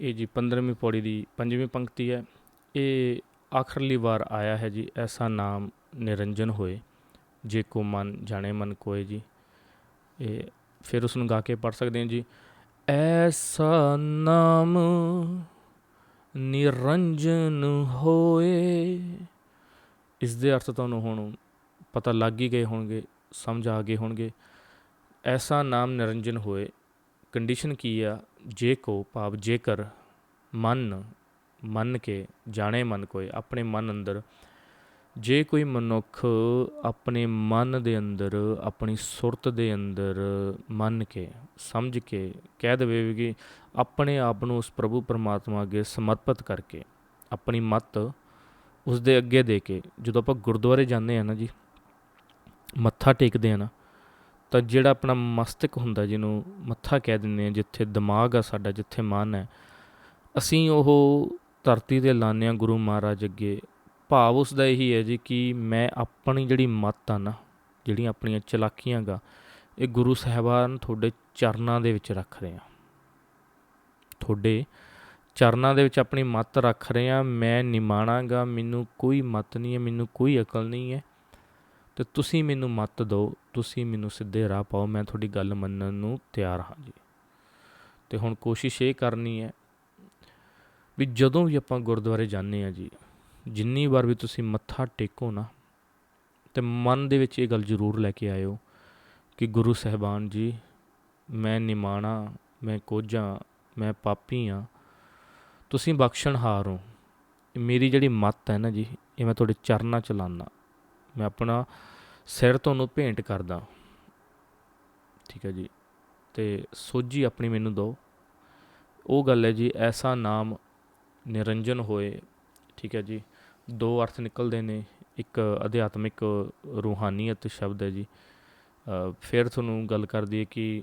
ਇਹ ਜੀ 15ਵੀਂ ਪੌੜੀ ਦੀ ਪੰਜਵੀਂ ਪੰਕਤੀ ਹੈ। ਇਹ ਆਖਰਲੀ ਵਾਰ ਆਇਆ ਹੈ ਜੀ, ਐਸਾ ਨਾਮ ਨਿਰੰਜਨ ਹੋਏ, ਜੇ ਕੋ ਮਨ ਜਾਣੇ ਮਨ ਕੋਏ ਜੀ। ਇਹ ਫਿਰ ਉਸ ਨੂੰ ਗਾ ਕੇ ਪੜ ਸਕਦੇ ਹਾਂ ਜੀ। ਐਸਾ ਨਾਮ ਨਿਰੰਜਨ ਹੋਏ ਇਸ ਦੇ ਅਰਥ ਤੁਹਾਨੂੰ ਹੁਣ ਪਤਾ ਲੱਗ ਹੀ ਗਏ ਹੋਣਗੇ, ਸਮਝ ਆ ਗਏ ਹੋਣਗੇ। ਐਸਾ ਨਾਮ ਨਿਰੰਜਨ ਹੋਏ, ਕੰਡੀਸ਼ਨ ਕੀ ਆ? ਜੇ ਕੋ ਭਾਵ ਜੇਕਰ ਮਨ, ਮੰਨ ਕੇ ਜਾਣੇ ਮਨ ਕੋਏ, ਆਪਣੇ ਮਨ ਅੰਦਰ, ਜੇ ਕੋਈ ਮਨੁੱਖ ਆਪਣੇ ਮਨ ਦੇ ਅੰਦਰ, ਆਪਣੀ ਸੁਰਤ ਦੇ ਅੰਦਰ ਮੰਨ ਕੇ, ਸਮਝ ਕੇ ਕਹਿ ਦੇਵੇ ਵੀ ਕਿ ਆਪਣੇ ਆਪ ਨੂੰ ਉਸ ਪ੍ਰਭੂ ਪਰਮਾਤਮਾ ਅੱਗੇ ਸਮਰਪਿਤ ਕਰਕੇ, ਆਪਣੀ ਮਤ ਉਸ ਦੇ ਅੱਗੇ ਦੇ ਕੇ, ਜਦੋਂ ਆਪਾਂ ਗੁਰਦੁਆਰੇ ਜਾਂਦੇ ਆ ਨਾ ਜੀ, ਮੱਥਾ ਟੇਕਦੇ ਆ ਨਾ ਤਾਂ ਜਿਹੜਾ ਆਪਣਾ ਮਸਤਕ ਹੁੰਦਾ ਜਿਹਨੂੰ ਮੱਥਾ ਕਹਿ ਦਿੰਦੇ ਆ ਜਿੱਥੇ ਦਿਮਾਗ ਆ ਸਾਡਾ, ਜਿੱਥੇ ਮਨ ਹੈ, ਅਸੀਂ ਉਹ ਧਰਤੀ ਤੇ ਲਾਉਂਦੇ ਹਾਂ ਗੁਰੂ ਮਹਾਰਾਜ ਅੱਗੇ। ਭਾਵ ਉਸ ਦਾ ਇਹੀ ਹੈ ਜੀ ਕਿ ਮੈਂ ਆਪਣੀ ਜਿਹੜੀ ਮੱਤ ਆ ਨਾ, ਜਿਹੜੀਆਂ ਆਪਣੀਆਂ ਚਲਾਕੀਆਂ ਗਾ, ਇਹ ਗੁਰੂ ਸਾਹਿਬਾਨ ਤੁਹਾਡੇ ਚਰਨਾਂ ਦੇ ਵਿੱਚ ਰੱਖ ਰਹੇ ਆ ਤੁਹਾਡੇ ਚਰਨਾਂ ਦੇ ਵਿੱਚ ਆਪਣੀ ਮੱਤ ਰੱਖ ਰਹੇ ਆ ਮੈਂ ਨਿਮਾਣਾ ਗਾ, ਮੈਨੂੰ ਕੋਈ ਮੱਤ ਨਹੀਂ ਹੈ, ਮੈਨੂੰ ਕੋਈ ਅਕਲ ਨਹੀਂ ਹੈ। ਤੇ ਤੁਸੀਂ ਮੈਨੂੰ ਮੱਤ ਦਿਓ, ਤੁਸੀਂ ਮੈਨੂੰ ਸਿੱਧੇ ਰਾਹ ਪਾਓ, ਮੈਂ ਤੁਹਾਡੀ ਗੱਲ ਮੰਨਣ ਨੂੰ ਤਿਆਰ ਹਾਂ ਜੀ। ਤੇ ਹੁਣ ਕੋਸ਼ਿਸ਼ ਇਹ ਕਰਨੀ ਹੈ ਵੀ ਜਦੋਂ ਵੀ ਆਪਾਂ ਗੁਰਦੁਆਰੇ ਜਾਂਦੇ ਆ ਜੀ, ਜਿੰਨੀ ਵਾਰ ਵੀ ਤੁਸੀਂ ਮੱਥਾ ਟੇਕੋ ਨਾ, ਤੇ ਮਨ ਦੇ ਵਿੱਚ ਇਹ ਗੱਲ ਜ਼ਰੂਰ ਲੈ ਕੇ ਆਇਓ ਕਿ ਗੁਰੂ ਸਾਹਿਬਾਨ ਜੀ, ਮੈਂ ਨਿਮਾਣਾ, ਮੈਂ ਕੋਝਾਂ, ਮੈਂ ਪਾਪੀ ਆ ਤੁਸੀਂ ਬਖਸ਼ਣਹਾਰ ਹੋ। ਮੇਰੀ ਜਿਹੜੀ ਮੱਤ ਹੈ ਨਾ ਜੀ, ਇਹ ਮੈਂ ਤੁਹਾਡੇ ਚਰਨਾਂ ਚ ਲਾਨਾ ਮੈਂ ਆਪਣਾ ਸਿਰ ਤੁਹਾਨੂੰ ਭੇਂਟ ਕਰਦਾ। ਠੀਕ ਹੈ ਜੀ। ਤੇ ਸੋਝੀ ਆਪਣੀ ਮੈਨੂੰ ਦਿਓ। ਉਹ ਗੱਲ ਹੈ ਜੀ, ਐਸਾ ਨਾਮ ਨਿਰੰਜਨ ਹੋਏ। ਠੀਕ ਹੈ ਜੀ। ਦੋ ਅਰਥ ਨਿਕਲਦੇ ਨੇ। ਇੱਕ ਅਧਿਆਤਮਿਕ ਰੂਹਾਨੀਅਤ ਸ਼ਬਦ ਹੈ ਜੀ। ਫਿਰ ਤੁਹਾਨੂੰ ਗੱਲ ਕਰਦੀ ਹੈ ਕਿ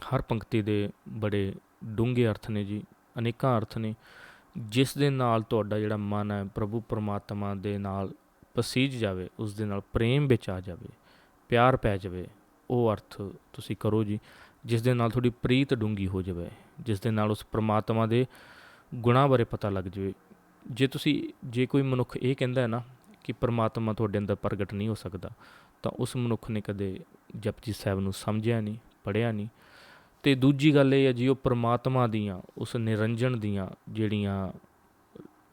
ਹਰ ਪੰਕਤੀ ਦੇ ਬੜੇ ਡੂੰਘੇ ਅਰਥ ਨੇ ਜੀ। ਅਨੇਕਾਂ ਅਰਥ ਨੇ। ਜਿਸ ਦੇ ਨਾਲ ਤੁਹਾਡਾ ਜਿਹੜਾ ਮਨ ਹੈ, ਪ੍ਰਭੂ ਪਰਮਾਤਮਾ ਦੇ ਨਾਲ ਪਸੀਜ ਜਾਵੇ, ਉਸ ਦੇ ਨਾਲ ਪ੍ਰੇਮ ਵਿੱਚ ਆ ਜਾਵੇ, ਪਿਆਰ ਪੈ ਜਾਵੇ, ਉਹ ਅਰਥ ਤੁਸੀਂ ਕਰੋ ਜੀ, ਜਿਸ ਦੇ ਨਾਲ ਤੁਹਾਡੀ ਪ੍ਰੀਤ ਡੂੰਗੀ ਹੋ ਜਾਵੇ, ਜਿਸ ਦੇ ਨਾਲ ਉਸ ਪ੍ਰਮਾਤਮਾ ਦੇ ਗੁਣਾਂ ਬਾਰੇ ਪਤਾ ਲੱਗ ਜਾਵੇ। ਜੇ ਤੁਸੀਂ, ਜੇ ਕੋਈ ਮਨੁੱਖ ਇਹ ਕਹਿੰਦਾ ਹੈ ਨਾ ਕਿ ਪ੍ਰਮਾਤਮਾ ਤੁਹਾਡੇ ਅੰਦਰ ਪ੍ਰਗਟ ਨਹੀਂ ਹੋ ਸਕਦਾ, ਤਾਂ ਉਸ ਮਨੁੱਖ ਨੇ ਕਦੇ ਜਪਜੀ ਸਾਹਿਬ ਨੂੰ ਸਮਝਿਆ ਨਹੀਂ, ਪੜ੍ਹਿਆ ਨਹੀਂ। ਤੇ ਦੂਜੀ ਗੱਲ ਇਹ ਹੈ ਜੀ, ਉਹ ਪ੍ਰਮਾਤਮਾ ਦੀਆਂ, ਉਸ ਨਿਰੰਜਨ ਦੀਆਂ ਜਿਹੜੀਆਂ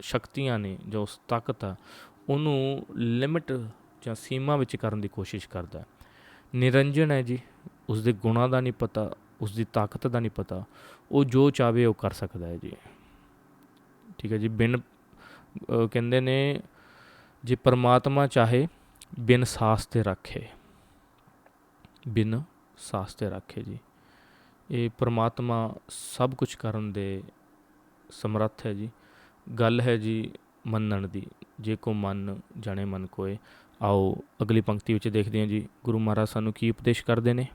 ਸ਼ਕਤੀਆਂ ਨੇ ਜੋ ਉਸ ਤਾਕਤ ਆ ਉਹਨੂੰ ਲਿਮਿਟ ਜਾਂ ਸੀਮਾ ਵਿੱਚ ਕਰਨ ਦੀ ਕੋਸ਼ਿਸ਼ ਕਰਦਾ ਨਿਰੰਜਨ ਹੈ ਜੀ ਉਸ ਦੇ ਗੁਣਾਂ ਦਾ ਨਹੀਂ ਪਤਾ ਉਸ ਦੀ ਤਾਕਤ ਦਾ ਨਹੀਂ ਪਤਾ, ਉਹ ਜੋ ਚਾਵੇ ਉਹ ਕਰ ਸਕਦਾ ਹੈ ਜੀ। ਠੀਕ ਹੈ ਜੀ, ਬਿਨ ਕਹਿੰਦੇ ਨੇ, ਜੇ ਪਰਮਾਤਮਾ ਚਾਹੇ, ਬਿਨ ਸਾਸ ਤੇ ਰੱਖੇ। ਬਿਨ ਸਾਸ ਤੇ ਰੱਖੇ ਜੀ। ਇਹ ਪਰਮਾਤਮਾ ਸਭ ਕੁਝ ਕਰਨ ਦੇ ਸਮਰੱਥ ਹੈ ਜੀ। ਗੱਲ ਹੈ ਜੀ ਮੰਨਣ ਦੀ, ਜੇ ਕੋ ਮਨ ਜਾਣੇ ਮਨ ਕੋਏ। ਆਓ ਅਗਲੀ ਪੰਕਤੀ ਵਿੱਚ ਦੇਖਦੇ ਹਾਂ ਜੀ, ਗੁਰੂ ਮਹਾਰਾਜ ਸਾਨੂੰ ਕੀ ਉਪਦੇਸ਼ ਕਰਦੇ ਨੇ।